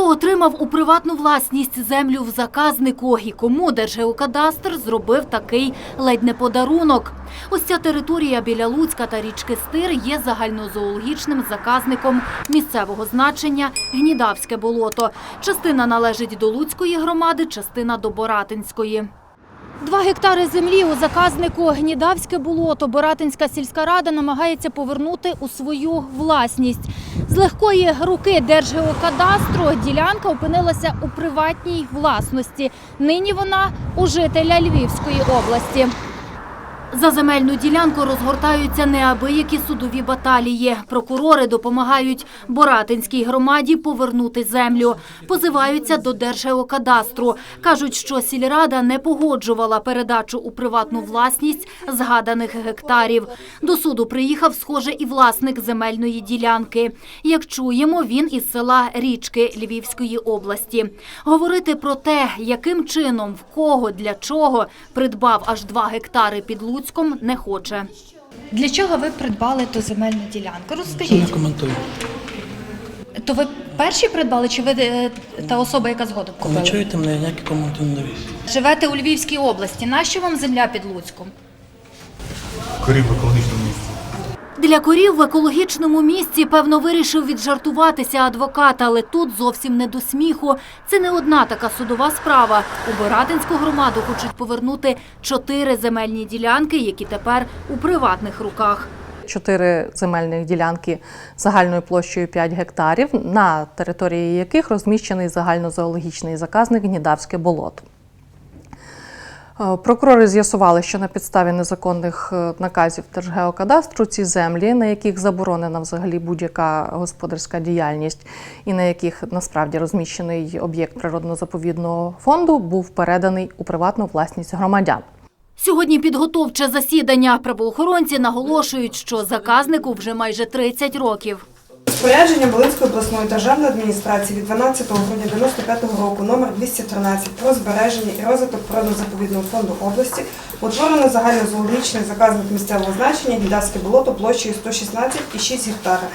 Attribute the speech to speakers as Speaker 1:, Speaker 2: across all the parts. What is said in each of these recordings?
Speaker 1: Хто отримав у приватну власність землю в заказнику і кому Держгеокадастр зробив такий ледь не подарунок? Ось ця територія біля Луцька та річки Стир є загальнозоологічним заказником місцевого значення Гнідавське болото. Частина належить до Луцької громади, частина до Боратинської. Два гектари землі у заказнику Гнідавське болото Боратинська сільська рада намагається повернути у свою власність. З легкої руки Держгеокадастру ділянка опинилася у приватній власності. Нині вона у жителя Львівської області. За земельну ділянку розгортаються неабиякі судові баталії. Прокурори допомагають Боратинській громаді повернути землю. Позиваються до Держгеокадастру. Кажуть, що сільрада не погоджувала передачу у приватну власність згаданих гектарів. До суду приїхав, схоже, і власник земельної ділянки. Як чуємо, він із села Річки Львівської області. Говорити про те, яким чином, в кого, для чого придбав аж два гектари під Луцьком, не хоче.
Speaker 2: Для чого ви придбали ту земельну ділянку?
Speaker 3: Не коментую.
Speaker 2: То ви перші придбали, чи ви е, та особа, яка згодом купила?
Speaker 3: Ви чуєте мене, ніякі коменти не даю.
Speaker 2: Живете у Львівській області. Нащо вам земля під Луцьком?
Speaker 4: корів в екологічному.
Speaker 1: Для корів в екологічному місці, певно, вирішив віджартуватися адвокат, але тут зовсім не до сміху. Це не одна така судова справа. У Боратинську громаду хочуть повернути чотири земельні ділянки, які тепер у приватних руках.
Speaker 5: Чотири земельних ділянки загальною площею 5 гектарів, на території яких розміщений загальнозоологічний заказник Гнідавське болото. Е, Прокурори з'ясували, що на підставі незаконних е, наказів Держгеокадастру ці землі, на яких заборонена взагалі будь-яка господарська діяльність, і на яких насправді розміщений об'єкт природно-заповідного фонду, був переданий у приватну власність громадян.
Speaker 1: Сьогодні підготовче засідання. Правоохоронці наголошують, що заказнику вже майже 30 років.
Speaker 6: Розпорядження Волинської обласної державної адміністрації від 12 грудня 95 року номер 213 про збереження і розвиток природно-заповідного фонду області утворено загальнозоологічний заказник місцевого значення Гідавське болото площею 116,6 гектара.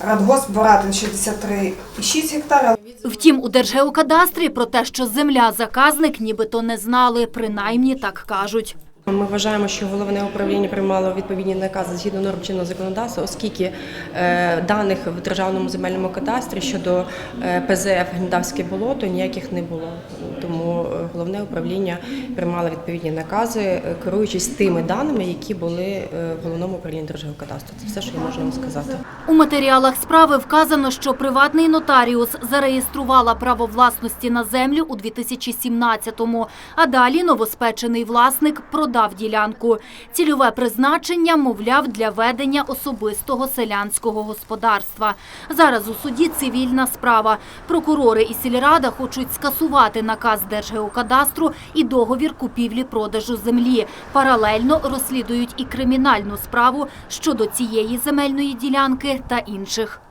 Speaker 6: Радгосп Боратин 63,6 гектара.
Speaker 1: Втім, у Держгеокадастрі про те, що земля заказник, нібито не знали, принаймні так кажуть.
Speaker 7: Ми вважаємо, що головне управління приймало відповідні накази згідно норм чинного законодавства, оскільки е, даних в державному земельному кадастрі щодо е, ПЗФ Гнідавське болото ніяких не було. Тому е, головне управління приймало відповідні накази, керуючись тими даними, які були в головному управлінні Держгеокадастру. Це все, що я можу вам сказати.
Speaker 1: У матеріалах справи вказано, що приватний нотаріус зареєструвала право власності на землю у 2017-му, а далі новоспечений власник продав ділянку. Цільове призначення, мовляв, для ведення особистого селянського господарства. Зараз у суді цивільна справа. Прокурори і сільрада хочуть скасувати наказ Держгеокадастру і договір купівлі-продажу землі. Паралельно розслідують і кримінальну справу щодо цієї земельної ділянки та інших.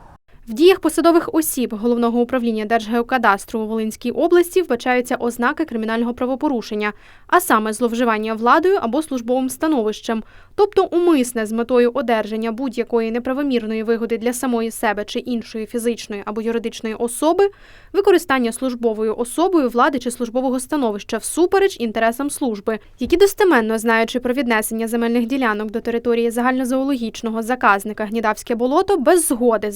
Speaker 8: В діях посадових осіб головного управління Держгеокадастру у Волинській області вбачаються ознаки кримінального правопорушення, а саме зловживання владою або службовим становищем, тобто умисне з метою одержання будь-якої неправомірної вигоди для самої себе чи іншої фізичної або юридичної особи, використання службовою особою влади чи службового становища всупереч інтересам служби, які достеменно знаючи про віднесення земельних ділянок до території загальнозоологічного заказника Гнідавське болото без згоди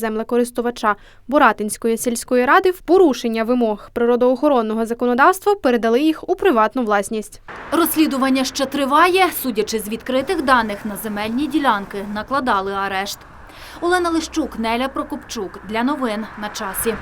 Speaker 8: землекористувача Боратинської сільської ради в порушення вимог природоохоронного законодавства передали їх у приватну власність.
Speaker 1: Розслідування ще триває. Судячи з відкритих даних на земельні ділянки, накладали арешт. Олена Лищук, Неля Прокопчук. Для новин на часі.